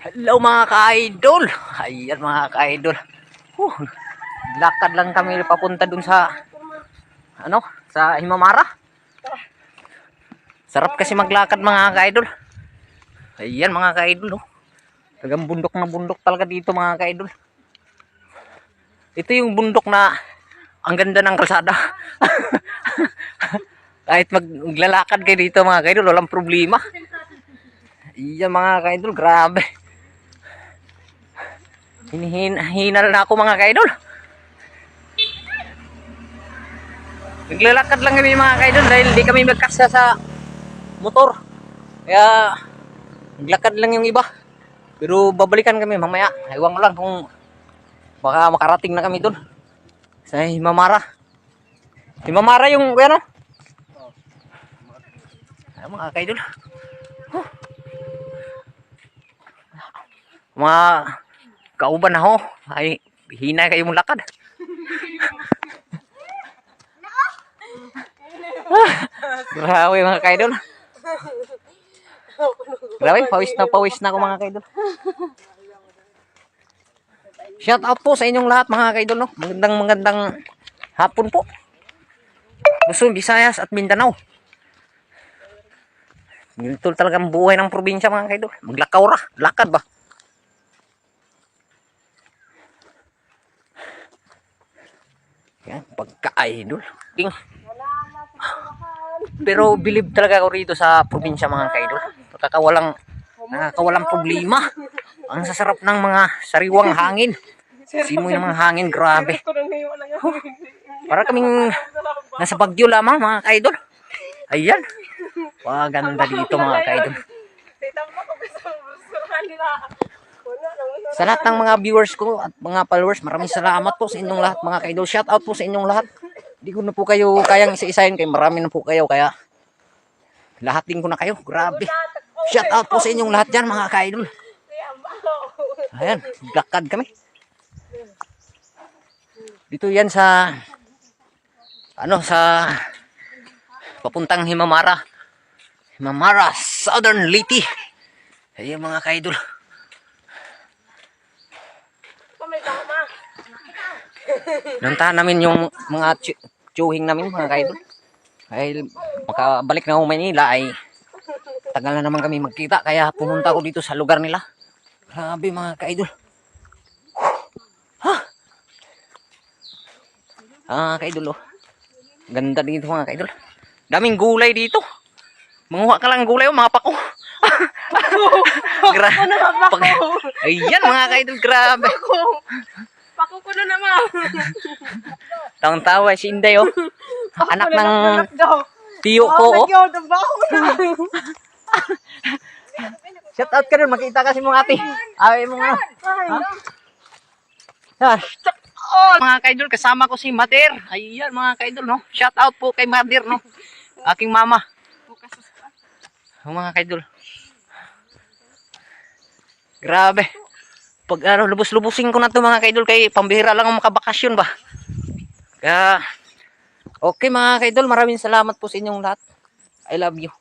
Hello mga ka-idol. Ayan mga ka-idol. Huh, lakad lang kami papunta dun sa ano, sa Himamara. Sarap kasi maglakad mga ka-idol. Ayan mga ka-idol. Oh. Tagang bundok na bundok talaga dito mga ka-idol. Ito yung bundok na ang ganda ng kalsada. Kahit mag- maglalakad kayo dito mga ka-idol, walang problema. Ayan mga ka-idol, grabe. Hinihin, hinal na ako mga ka-idol. Naglalakad lang kami mga ka-idol dahil di kami magkasya sa motor. Kaya naglakad lang yung iba. Pero babalikan kami mamaya. Ewan ko lang kung baka makarating na kami doon. Sa Himamara. Himamara yung ano? Ay, mga ka-idol. Huh. Mga kauban na ho. Ay, hina kayo mong lakad. Grabe mga kaidol. Grabe, pawis na pawis na ako mga kaidol. Shout out po sa inyong lahat mga kaidol. No? Magandang magandang hapon po. Luzon, Visayas at Mindanao. Ganito talaga ang buhay ng probinsya mga kaidol. Maglakaw ra, lakad ba? Yan, pagka-idol. Ting. Pero believe talaga ako rito sa probinsya mga kaidol. Nakakawalang, nakakawalang problema. Ang sasarap ng mga sariwang hangin. Simoy ng mga hangin, grabe. Para kaming nasa Bagyo lamang mga kaidol. Ayan. Wah, ganda dito mga kaidol. Sa lahat ng mga viewers ko at mga followers, maraming salamat po sa inyong lahat mga kaidol. Shout out po sa inyong lahat. Hindi ko na po kayo kayang isa-isahin kay marami na po kayo kaya lahat din ko na kayo. Grabe. Shout out po sa inyong lahat dyan mga kaidol. Ayan, lakad kami. Dito yan sa ano sa papuntang Himamara. Himamara, Southern Liti. Ayan mga kaidol. Nantahan namin yung mga tsuhing namin mga kaidol. Dahil makabalik na ako Manila ay tagal na naman kami magkita kaya pumunta ako dito sa lugar nila. Grabe mga kaidol. Ha? Ah, kaidol oh. Ganda dito mga kaidol. Daming gulay dito. Manguha ka lang ng gulay oh, mga pako. Gra pag Ayan mga kaidol, grabe. Na naman. Tawang tawa si Inday oh. Anak ng tiyo ko oh. Shout out ka rin, makita kasi mong ate. Ay mo nga. Ha? Oh, mga kaidol, kasama ko si Mater. Ayan mga kaidol, no? Shout out po kay Mater, no? Aking mama. Oh, mga kaidol. Grabe. Pag ano, lubos-lubusin ko na to mga kaidol kay pambihira lang ang makabakasyon ba. Kaya, okay mga kaidol, maraming salamat po sa inyong lahat. I love you.